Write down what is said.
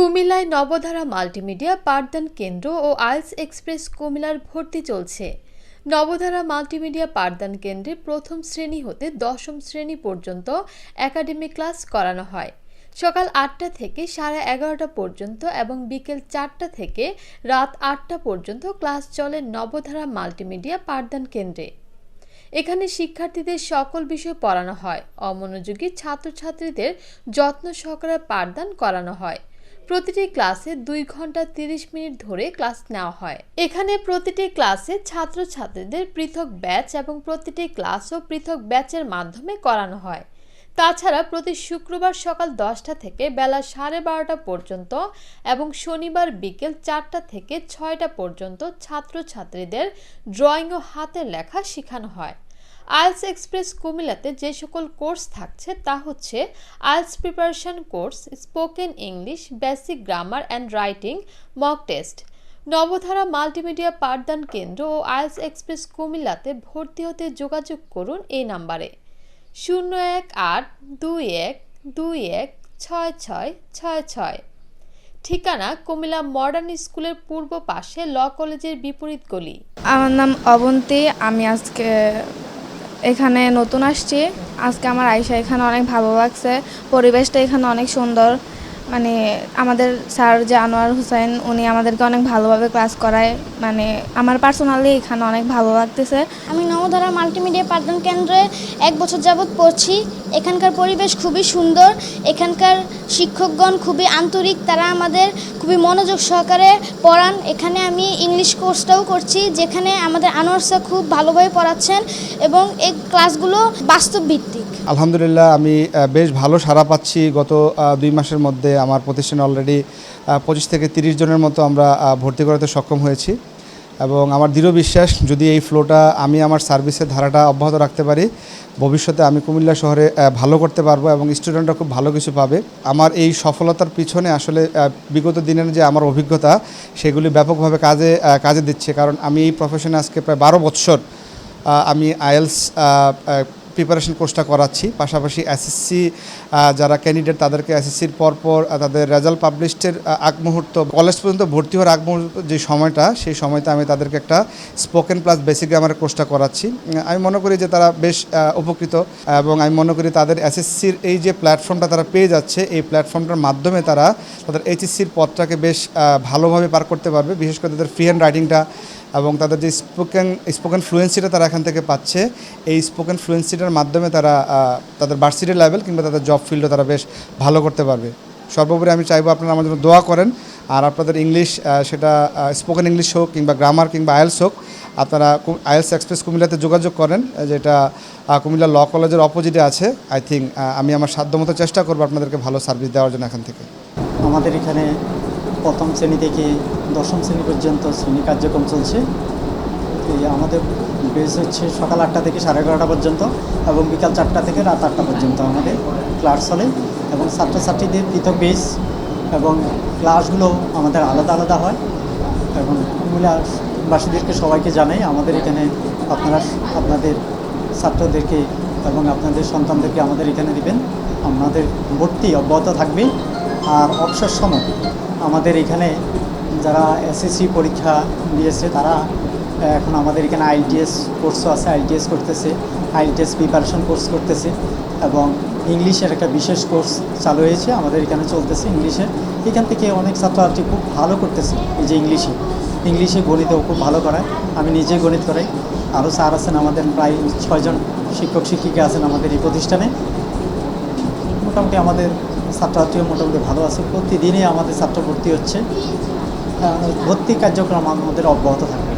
কুমিল্লায় নবধারা মাল্টিমিডিয়া, পাঠদান কেন্দ্র ও আইলস এক্সপ্রেস কুমিল্লার ভর্তি চলছে। নবধারা মাল্টিমিডিয়া, পাঠদান কেন্দ্রে প্রথম শ্রেণি হতে দশম শ্রেণি পর্যন্ত একাডেমিক ক্লাস করানো হয়। সকাল আটটা থেকে সাড়ে এগারোটা পর্যন্ত এবং বিকেল চারটা থেকে রাত আটটা পর্যন্ত ক্লাস চলে নবধারা মাল্টিমিডিয়া, পাঠদান কেন্দ্রে। এখানে শিক্ষার্থীদের সকল বিষয় পড়ানো হয়। অমনোযোগী ছাত্রছাত্রীদের যত্ন সহকারে পাঠদান করানো হয়। প্রতিটি ক্লাসে দুই ঘণ্টা তিরিশ মিনিট ধরে ক্লাস নেওয়া হয়। এখানে প্রতিটি ক্লাসে ছাত্রছাত্রীদের পৃথক ব্যাচ এবং প্রতিটি ক্লাসও পৃথক ব্যাচের মাধ্যমে করানো হয়। তাছাড়া প্রতি শুক্রবার সকাল দশটা থেকে বেলা সাড়ে বারোটা পর্যন্ত এবং শনিবার বিকেল চারটা থেকে ছয়টা পর্যন্ত ছাত্রছাত্রীদের ড্রয়িং ও হাতের লেখা শেখানো হয়। আইলস এক্সপ্রেস কুমিল্লাতে যে সকল কোর্স থাকছে তা হচ্ছে IELTS preparation course, spoken English, basic grammar and writing, mock test. Nabadhara multimedia পাঠদান কেন্দ্র ও আইলস এক্সপ্রেস কুমিল্লাতে ভর্তি হতে যোগাযোগ করুন এই নাম্বারে। শূন্য এক আট দুই এক দুই এক ছয় ছয় ছয় ছয়। ঠিকানা কুমিল্লা মডার্ন স্কুলের পূর্ব পাশে ল কলেজের বিপরীত গলি। আমার নাম অবন্তী, আমি আজকে এখানে নতুন আসছি। আজকে আমার আয়সা এখানে অনেক ভালো লাগছে। পরিবেশটা এখানে অনেক সুন্দর। মানে আমাদের স্যার যে আনোয়ার হোসেন উনি আমাদেরকে অনেক ভালোভাবে ক্লাস করায়। মানে আমার পার্সোনালি এখানে অনেক ভালো লাগতেছে। আমি নবধারা মাল্টিমিডিয়া পাঠদান কেন্দ্রে এক বছর যাবৎ পড়ছি। এখানকার পরিবেশ খুবই সুন্দর। এখানকার শিক্ষকগণ খুবই আন্তরিক। তারা আমাদের খুবই মনোযোগ সহকারে পড়ান। এখানে আমি ইংলিশ কোর্সটাও করছি যেখানে আমাদের আনোয়ার স্যার খুব ভালোভাবে পড়াচ্ছেন এবং এই ক্লাসগুলো বাস্তব ভিত্তিক আলহামদুলিল্লাহ আমি বেশ ভালো সাড়া পাচ্ছি গত দুই মাসের মধ্যে। আমার প্রতিষ্ঠানে অলরেডি পঁচিশ থেকে তিরিশ জনের মতো আমরা ভর্তি করাতে সক্ষম হয়েছি। এবং আমার দৃঢ় বিশ্বাস, যদি এই ফ্লোটা আমি আমার সার্ভিসের ধারাটা অব্যাহত রাখতে পারি, ভবিষ্যতে আমি কুমিল্লা শহরে ভালো করতে পারব এবং স্টুডেন্টরা খুব ভালো কিছু পাবে। আমার এই সফলতার পিছনে আসলে বিগত দিনের যে আমার অভিজ্ঞতা, সেগুলি ব্যাপকভাবে কাজে কাজে দিচ্ছে। কারণ আমি এই প্রফেশনে আজকে প্রায় বারো বৎসর আমি আইএলস প্রিপারেশন কোর্সটা করাচ্ছি। পাশাপাশি এসএসসি যারা ক্যান্ডিডেট তাদেরকে এসএসসির পরপর তাদের রেজাল্ট পাবলিশের আগ মুহূর্ত কলেজ পর্যন্ত ভর্তি হওয়ার আগ মুহূর্ত যে সময়টা, সেই সময়টা আমি তাদেরকে একটা স্পোকেন প্লাস বেসিক গ্রামারের কোর্সটা করাচ্ছি। আমি মনে করি যে তারা বেশ উপকৃত এবং আমি মনে করি তাদের এসএসসির এই যে প্ল্যাটফর্মটা তারা পেয়ে যাচ্ছে, এই প্ল্যাটফর্মটার মাধ্যমে তারা তাদের এইচএসসির পথটাকে বেশ ভালোভাবে পার করতে পারবে। বিশেষ করে তাদের ফ্রি হ্যান্ড রাইটিংটা এবং তাদের যে স্পোকেন স্পোকেন ফ্লুয়েন্সিটা তারা এখান থেকে পাচ্ছে, এই স্পোকেন ফ্লুয়েন্সিটার মাধ্যমে তারা তাদের ভার্সিটি লেভেল কিংবা তাদের জব ফিল্ডও তারা বেশ ভালো করতে পারবে। সর্বোপরি আমি চাইব আপনারা আমার জন্য দোয়া করেন, আর আপনাদের ইংলিশ সেটা স্পোকেন ইংলিশ হোক কিংবা গ্রামার কিংবা আয়েলস হোক, আপনারা আয়েলস এক্সপ্রেস কুমিল্লাতে যোগাযোগ করেন যেটা কুমিল্লা ল কলেজের অপোজিটে আছে। আই থিঙ্ক আমি আমার সাধ্যমতো চেষ্টা করব আপনাদেরকে ভালো সার্ভিস দেওয়ার জন্য এখান থেকে। আমাদের এখানে প্রথম শ্রেণি থেকে দশম শ্রেণি পর্যন্ত শ্রেণি কার্যক্রম চলছে। এই আমাদের বেস হচ্ছে সকাল আটটা থেকে সাড়ে এগারোটা পর্যন্ত এবং বিকাল চারটা থেকে রাত আটটা পর্যন্ত আমাদের ক্লাস চলে এবং ছাত্রছাত্রীদের পৃথক বেস এবং ক্লাসগুলো আমাদের আলাদা আলাদা হয় এবং কুমিল্লাবাসীদেরকে সবাইকে জানাই আমাদের এখানে আপনারা আপনাদের ছাত্রদেরকে এবং আপনাদের সন্তানদেরকে আমাদের এখানে দিবেন। আমাদের ভর্তি অব্যাহত থাকবে। আর অবসর সময় আমাদের এখানে যারা এসএসসি পরীক্ষা দিয়েছে, তারা এখন আমাদের এখানে আইটিএস কোর্সও আছে আইটিএস করতেছে আইটিএস প্রিপারেশন কোর্স করতেছে এবং ইংলিশের একটা বিশেষ কোর্স চালু হয়েছে, আমাদের এখানে চলতেছে ইংলিশে। এখান থেকে অনেক ছাত্রছাত্রী খুব ভালো করতেছে এই যে ইংলিশে। ইংলিশে গণিতেও খুব ভালো করায়। আমি নিজে গণিত করাই। আরও স্যার আছেন আমাদের, প্রায় ছয়জন শিক্ষক শিক্ষিকা আছেন আমাদের এই প্রতিষ্ঠানে। মোটামুটি আমাদের ছাত্রছাত্রীও মোটামুটি ভালো আছে। প্রতিদিনই আমাদের ছাত্র ভর্তি হচ্ছে ভর্তি কার্যক্রম আমাদের অব্যাহত থাকবে।